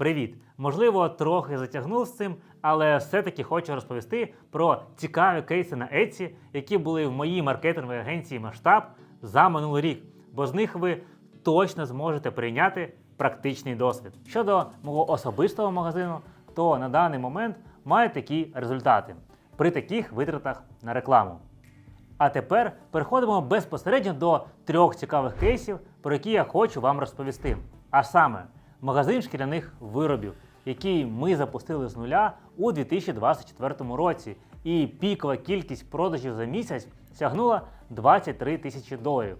Привіт! Можливо, трохи затягнув з цим, але все-таки хочу розповісти про цікаві кейси на Etsy, які були в моїй маркетинговій агенції Масштаб за минулий рік, бо з них ви точно зможете прийняти практичний досвід. Щодо мого особистого магазину, то на даний момент маю такі результати при таких витратах на рекламу. А тепер переходимо безпосередньо до трьох цікавих кейсів, про які я хочу вам розповісти. А саме, магазин шкіряних виробів, який ми запустили з нуля у 2024 році, і пікова кількість продажів за місяць сягнула 23 тисячі доларів.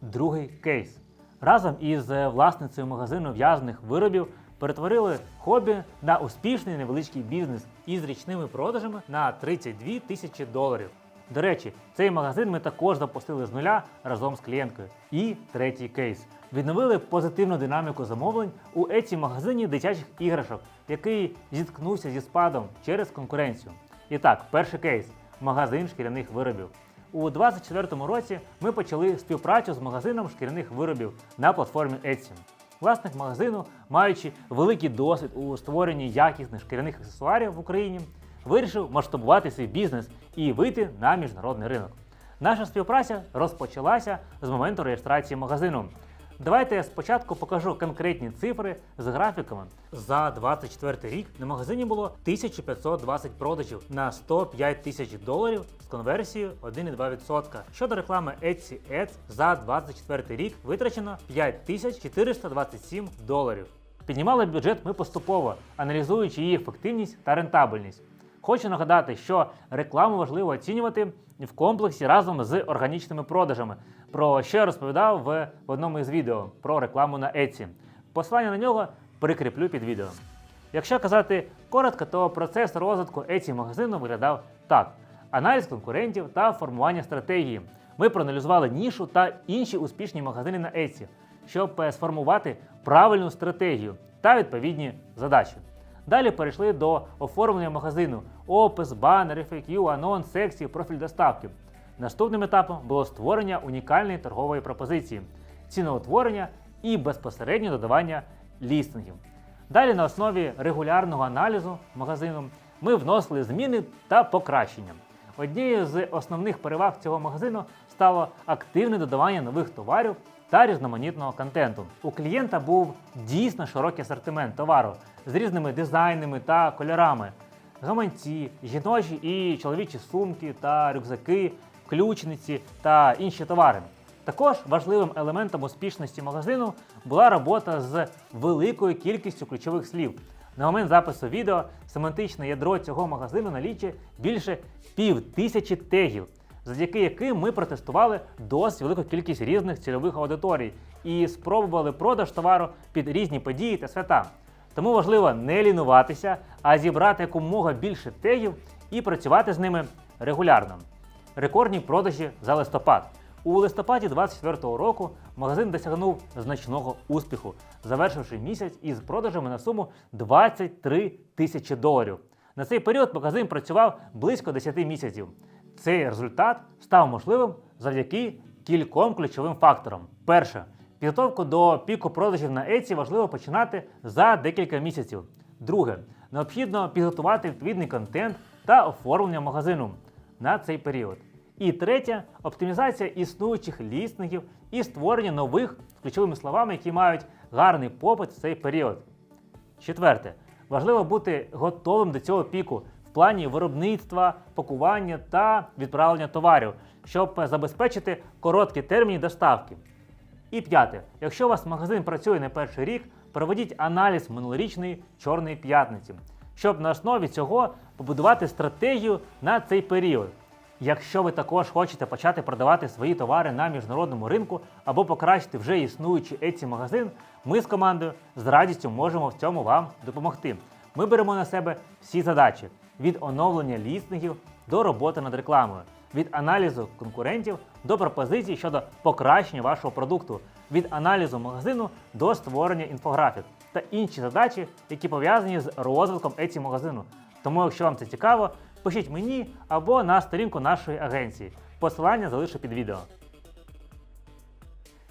Другий кейс. Разом із е, власницею магазину в'язаних виробів перетворили хобі на успішний невеличкий бізнес із річними продажами на 32 тисячі доларів. До речі, цей магазин ми також запустили з нуля разом з клієнткою. І третій кейс. Відновили позитивну динаміку замовлень у еці магазині дитячих іграшок, який зіткнувся зі спадом через конкуренцію. І так, перший кейс магазин шкіряних виробів. У 2024 році ми почали співпрацю з магазином шкіряних виробів на платформі Etsy. Власник магазину, маючи великий досвід у створенні якісних шкіряних аксесуарів в Україні, вирішив масштабувати свій бізнес і вийти на міжнародний ринок. Наша співпраця розпочалася з моменту реєстрації магазину. Давайте я спочатку покажу конкретні цифри з графіками. За 24 рік на магазині було 1520 продажів на 105 тисяч доларів з конверсією 1,2%. Щодо реклами Etsy Ads, за 24 рік витрачено 5427 доларів. Піднімали бюджет ми поступово, аналізуючи її ефективність та рентабельність. Хочу нагадати, що рекламу важливо оцінювати в комплексі разом з органічними продажами, про що я розповідав в, одному із відео про рекламу на Etsy. Посилання на нього прикріплю під відео. Якщо казати коротко, то процес розвитку Etsy магазину виглядав так: аналіз конкурентів та формування стратегії. Ми проаналізували нішу та інші успішні магазини на Etsy, щоб сформувати правильну стратегію та відповідні задачі. Далі перейшли до оформлення магазину, опис, банер, FAQ, анонс, секції, профіль доставки. Наступним етапом було створення унікальної торгової пропозиції, ціноутворення і безпосередньо додавання лістингів. Далі на основі регулярного аналізу магазину ми вносили зміни та покращення. Однією з основних переваг цього магазину стало активне додавання нових товарів та різноманітного контенту. У клієнта був дійсно широкий асортимент товару з різними дизайнами та кольорами, гаманці, жіночі і чоловічі сумки та рюкзаки, ключниці та інші товари. Також важливим елементом успішності магазину була робота з великою кількістю ключових слів. На момент запису відео семантичне ядро цього магазину налічує більше пів тисячі тегів, завдяки яким ми протестували досить велику кількість різних цільових аудиторій і спробували продаж товару під різні події та свята. Тому важливо не лінуватися, а зібрати якомога більше тегів і працювати з ними регулярно. Рекордні продажі за листопад. У листопаді 2024 року магазин досягнув значного успіху, завершивши місяць із продажами на суму 23 тисячі доларів. На цей період магазин працював близько 10 місяців. Цей результат став можливим завдяки кільком ключовим факторам. Перше, підготовку до піку продажів на Etsy важливо починати за декілька місяців. Друге, необхідно підготувати відповідний контент та оформлення магазину на цей період. І третє оптимізація існуючих лістингів і створення нових з ключовими словами, які мають гарний попит в цей період. Четверте, важливо бути готовим до цього піку плані виробництва, пакування та відправлення товарів, щоб забезпечити короткі терміни доставки. І п'яте, якщо у вас магазин працює не перший рік, проведіть аналіз минулорічної чорної п'ятниці, щоб на основі цього побудувати стратегію на цей період. Якщо ви також хочете почати продавати свої товари на міжнародному ринку або покращити вже існуючий Etsy магазин, ми з командою з радістю можемо в цьому вам допомогти. Ми беремо на себе всі задачі від оновлення лістингів до роботи над рекламою, від аналізу конкурентів до пропозицій щодо покращення вашого продукту, від аналізу магазину до створення інфографік та інші задачі, які пов'язані з розвитком Etsy магазину. Тому, якщо вам це цікаво, пишіть мені або на сторінку нашої агенції. Посилання залишу під відео.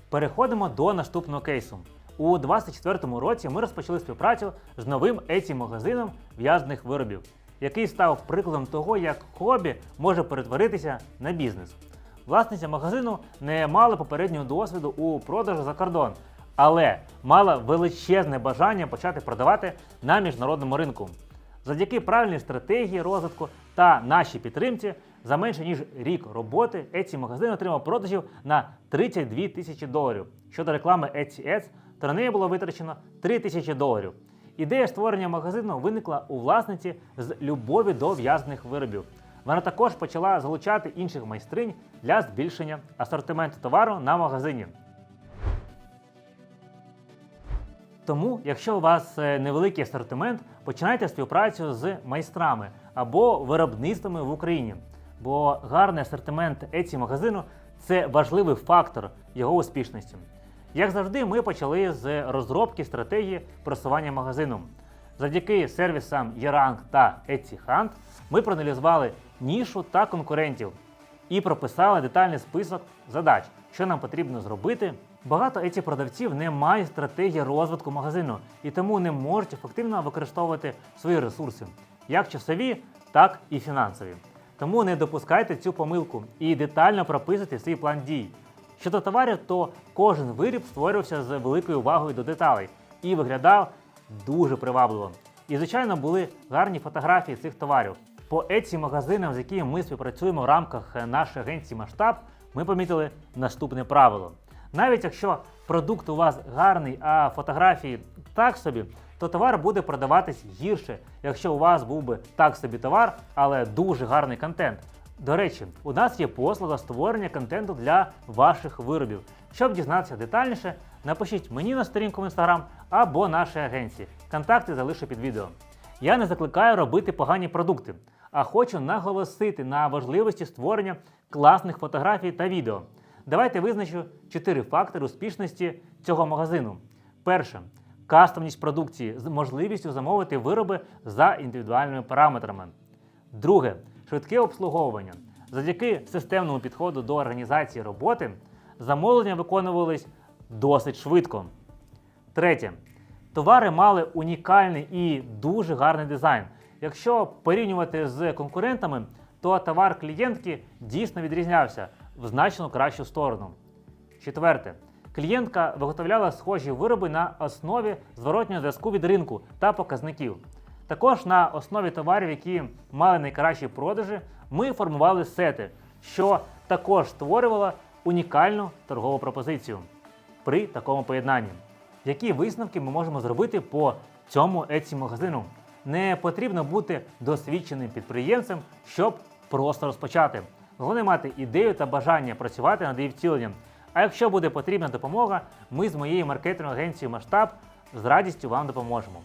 Переходимо до наступного кейсу. У 2024 році ми розпочали співпрацю з новим еті магазином в'язаних виробів, який став прикладом того, як хобі може перетворитися на бізнес. Власниця магазину не мала попереднього досвіду у продажу за кордон, але мала величезне бажання почати продавати на міжнародному ринку. Завдяки правильній стратегії розвитку та нашій підтримці за менше ніж рік роботи Etsy магазин отримав продажів на 32 тисячі доларів. Щодо реклами Etsy Ads, то на неї було витрачено 3 тисячі доларів. Ідея створення магазину виникла у власниці з любові до в'язаних виробів. Вона також почала залучати інших майстринь для збільшення асортименту товару на магазині. Тому, якщо у вас е, невеликий асортимент, починайте співпрацю з майстрами або виробництвами в Україні. Бо гарний асортимент Etsy магазину це важливий фактор його успішності. Як завжди, ми почали з розробки стратегії просування магазину. Завдяки сервісам Yerang та Etsy Hunt ми проаналізували нішу та конкурентів і прописали детальний список задач, що нам потрібно зробити. Багато Etsy продавців не мають стратегії розвитку магазину і тому не можуть ефективно використовувати свої ресурси, як часові, так і фінансові. Тому не допускайте цю помилку і детально прописуйте свій план дій. Щодо товарів, то кожен виріб створювався з великою увагою до деталей і виглядав дуже привабливо. І, звичайно, були гарні фотографії цих товарів. По Etsy магазинам, з якими ми співпрацюємо в рамках нашої агенції Масштаб, ми помітили наступне правило. Навіть якщо продукт у вас гарний, а фотографії так собі, то товар буде продаватись гірше, якщо у вас був би так собі товар, але дуже гарний контент. До речі, у нас є послуга створення контенту для ваших виробів. Щоб дізнатися детальніше, напишіть мені на сторінку в інстаграм або нашій агенції. Контакти залишу під відео. Я не закликаю робити погані продукти, а хочу наголосити на важливості створення класних фотографій та відео. Давайте визначу чотири фактори успішності цього магазину. Перше кастомність продукції з можливістю замовити вироби за індивідуальними параметрами. Друге швидке обслуговування. Завдяки системному підходу до організації роботи замовлення виконувались досить швидко. Третє. Товари мали унікальний і дуже гарний дизайн. Якщо порівнювати з конкурентами, то товар клієнтки дійсно відрізнявся в значно кращу сторону. Четверте. Клієнтка виготовляла схожі вироби на основі зворотнього зв'язку від ринку та показників. Також на основі товарів, які мали найкращі продажі, ми формували сети, що також створювало унікальну торгову пропозицію при такому поєднанні. Які висновки ми можемо зробити по цьому Etsy магазину? Не потрібно бути досвідченим підприємцем, щоб просто розпочати. Головне мати ідею та бажання працювати над її втіленням. А якщо буде потрібна допомога, ми з моєю маркетинговою агенцією Масштаб з радістю вам допоможемо.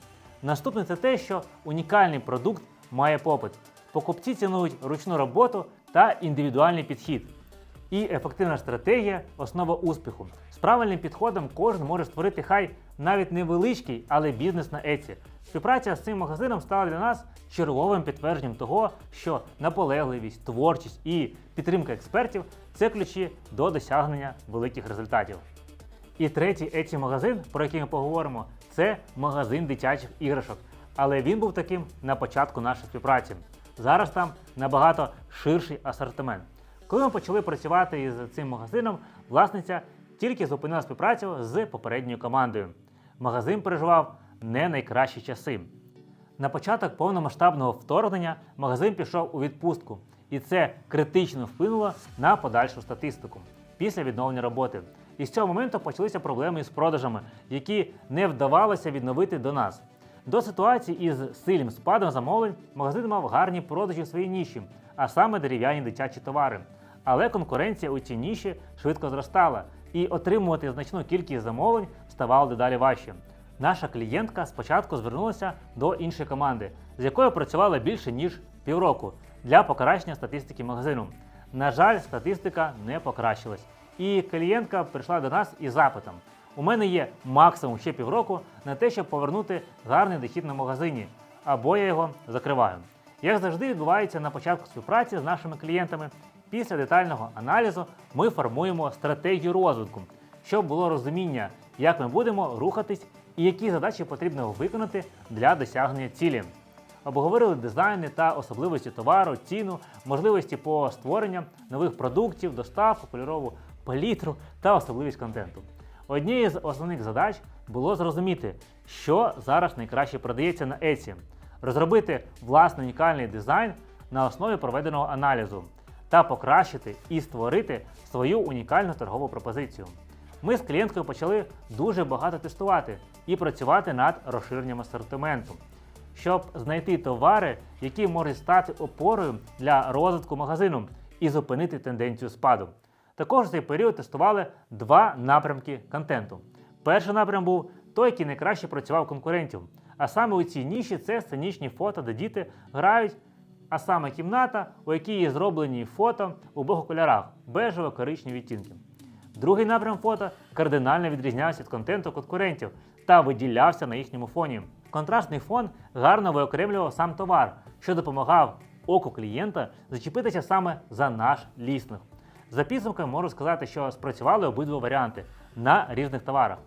Наступне це те, що унікальний продукт має попит. Покупці цінують ручну роботу та індивідуальний підхід. І ефективна стратегія основа успіху. З правильним підходом кожен може створити хай навіть невеличкий, але бізнес на Etsy. Співпраця з цим магазином стала для нас черговим підтвердженням того, що наполегливість, творчість і підтримка експертів це ключі до досягнення великих результатів. І третій Etsy магазин, про який ми поговоримо, це магазин дитячих іграшок. Але він був таким на початку нашої співпраці. Зараз там набагато ширший асортимент. Коли ми почали працювати із цим магазином, власниця тільки зупинила співпрацю з попередньою командою. Магазин переживав не найкращі часи. На початок повномасштабного вторгнення магазин пішов у відпустку, і це критично вплинуло на подальшу статистику після відновлення роботи. І з цього моменту почалися проблеми із продажами, які не вдавалося відновити до нас. До ситуації із сильним спадом замовлень магазин мав гарні продажі в своїй ніші, а саме дерев'яні дитячі товари. Але конкуренція у цій ніші швидко зростала, і отримувати значну кількість замовлень ставало дедалі важче. Наша клієнтка спочатку звернулася до іншої команди, з якою працювала більше ніж півроку для покращення статистики магазину. На жаль, статистика не покращилась, і клієнтка прийшла до нас із запитом: у мене є максимум ще півроку на те, щоб повернути гарний дохід на магазині, або я його закриваю. Як завжди відбувається на початку співпраці з нашими клієнтами, після детального аналізу ми формуємо стратегію розвитку, щоб було розуміння, як ми будемо рухатись і які задачі потрібно виконати для досягнення цілі. Обговорили дизайни та особливості товару, ціну, можливості по створенню нових продуктів, доставку, кольорову палітру та особливість контенту. Однією з основних задач було зрозуміти, що зараз найкраще продається на Etsy, розробити власний унікальний дизайн на основі проведеного аналізу та покращити і створити свою унікальну торгову пропозицію. Ми з клієнткою почали дуже багато тестувати і працювати над розширенням асортименту, щоб знайти товари, які можуть стати опорою для розвитку магазину і зупинити тенденцію спаду. Також в цей період тестували два напрямки контенту. Перший напрям був той, який найкраще працював конкурентів. А саме у цій ніші це сценічні фото, де діти грають, а саме кімната, у якій є зроблені фото у обох кольорах бежево-коричневі відтінки. Другий напрям фото кардинально відрізнявся від контенту конкурентів та виділявся на їхньому фоні. Контрастний фон гарно виокремлював сам товар, що допомагав оку клієнта зачепитися саме за наш лісник. За підсумками можу сказати, що спрацювали обидва варіанти на різних товарах.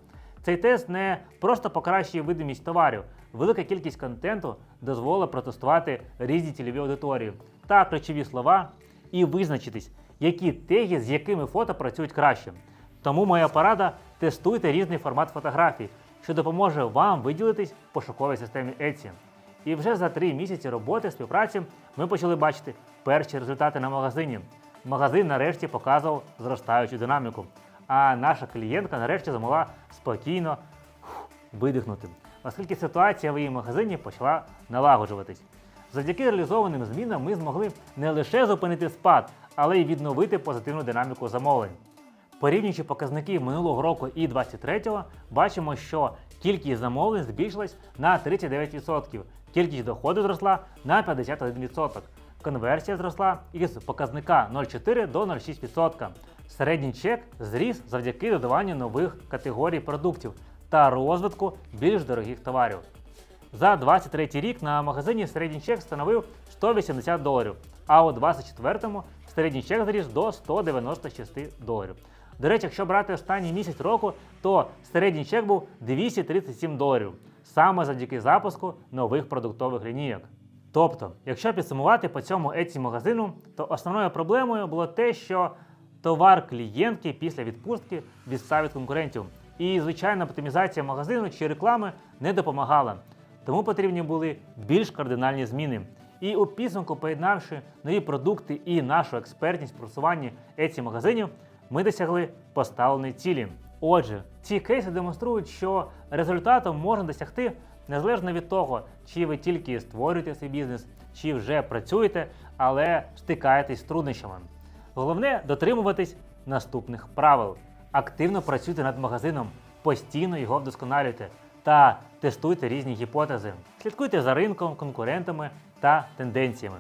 Цей тест не просто покращує видимість товарів, велика кількість контенту дозволила протестувати різні цільові аудиторії та ключові слова і визначитись, які теги з якими фото працюють краще. Тому моя порада тестуйте різний формат фотографій, що допоможе вам виділитись в пошуковій системі Etsy. І вже за три місяці роботи співпраці ми почали бачити перші результати на магазині. Магазин нарешті показував зростаючу динаміку, а наша клієнтка нарешті змогла спокійно видихнути, оскільки ситуація в її магазині почала налагоджуватись. Завдяки реалізованим змінам ми змогли не лише зупинити спад, але й відновити позитивну динаміку замовлень. Порівнюючи показники минулого року і 23-го, бачимо, що кількість замовлень збільшилась на 39%, кількість доходу зросла на 51%, конверсія зросла із показника 0,4 до 0,6%. Середній чек зріс завдяки додаванню нових категорій продуктів та розвитку більш дорогих товарів. За 23 рік на магазині середній чек становив 180 доларів, а у 24-му середній чек зріс до 196 доларів. До речі, якщо брати останній місяць року, то середній чек був 237 доларів саме завдяки запуску нових продуктових лінійок. Тобто, якщо підсумувати по цьому Etsy магазину, то основною проблемою було те, що товар клієнтки після відпустки відстав від конкурентів. І звичайна оптимізація магазину чи реклами не допомагала. Тому потрібні були більш кардинальні зміни. І у підсумку, поєднавши нові продукти і нашу експертність в просуванні Etsy магазинів, ми досягли поставленої цілі. Отже, ці кейси демонструють, що результатом можна досягти незалежно від того, чи ви тільки створюєте свій бізнес, чи вже працюєте, але стикаєтесь з труднощами. Головне дотримуватись наступних правил. Активно працюйте над магазином, постійно його вдосконалюйте та тестуйте різні гіпотези. Слідкуйте за ринком, конкурентами та тенденціями.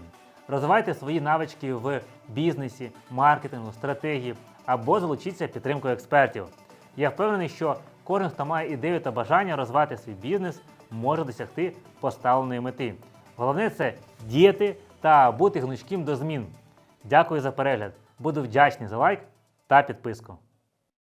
Розвивайте свої навички в бізнесі, маркетингу, стратегії або залучіться підтримкою експертів. Я впевнений, що кожен, хто має ідею та бажання розвивати свій бізнес, може досягти поставленої мети. Головне це діяти та бути гнучким до змін. Дякую за перегляд. Буду вдячний за лайк та підписку.